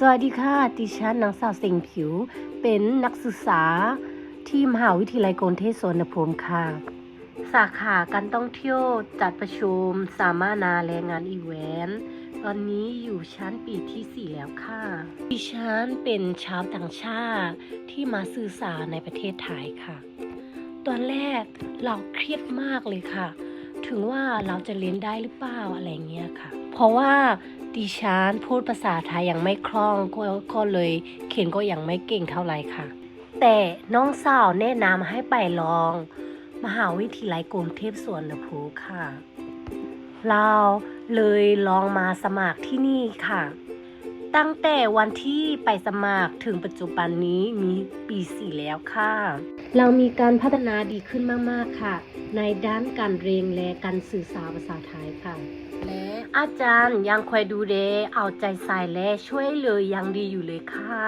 สวัสดีค่ะ ดิฉันนางสาวเสิงผิว เป็นนักศึกษาที่มหาวิทยาลัยกรุงเทพสวนภูมิค่ะ สาขาการท่องเที่ยวจัดประชุมสามานาและงานอีเวนต์ตอนนี้อยู่ชั้นปีที่ 4 แล้วค่ะ ดิฉันเป็นชาวต่างชาติที่มาสื่อสารในประเทศไทยค่ะ ตอนแรกเราเครียดมากเลยค่ะ ถึงว่าเราจะเรียนได้หรือเปล่าอะไรเงี้ยค่ะ เพราะว่าดิฉันพูดภาษาไทยยังไม่คล่องก็ก็เลยเขียนก็ยังไม่เก่งเท่าไหร่ค่ะ แต่น้องสาวแนะนำให้ไปลอง มหาวิทยาลัยกรุงเทพสวนภูค่ะ เราเลยลองมาสมัครที่นี่ค่ะ ตั้งแต่วันที่ไปสมัครถึงปัจจุบันนี้มีปีสี่แล้วค่ะ เรามีการพัฒนาดีขึ้นมาก ๆ ค่ะ ในด้านการเรียนและการสื่อสารภาษาไทยค่ะ และอาจารย์ยังคอยดูแลเอาใจใส่และช่วยเหลืออย่างดีอยู่เลยค่ะ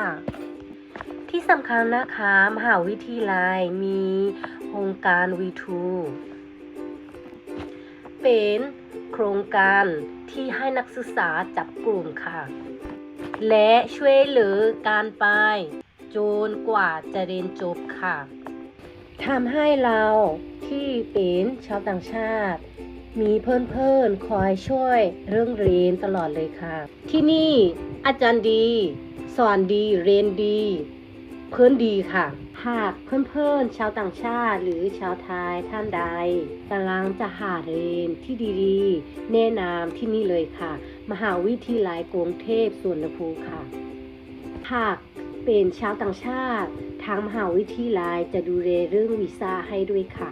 ที่สำคัญนะคะมหาวิทยาลัยมีโครงการวีทูเป็นโครงการที่ให้นักศึกษาจับกลุ่มค่ะ และช่วยเหลือการไปจนกว่าจะเรียนจบค่ะทำให้เราที่เป็นชาวต่างชาติ มีเพื่อนๆคอยช่วยเรื่องเรียนตลอดเลยค่ะ ที่นี่อาจารย์ดี สอนดีเรียนดี เพื่อนดีค่ะ หากเพื่อนๆชาวต่างชาติหรือชาวไทยท่านใดกำลังจะหาเรียนที่ดีๆ แนะนำที่นี่เลยค่ะ มหาวิทยาลัยกรุงเทพสวนภูมิค่ะ หากเป็นชาวต่างชาติ ทางมหาวิทยาลัยจะดูแลเรื่องวีซ่าให้ด้วยค่ะ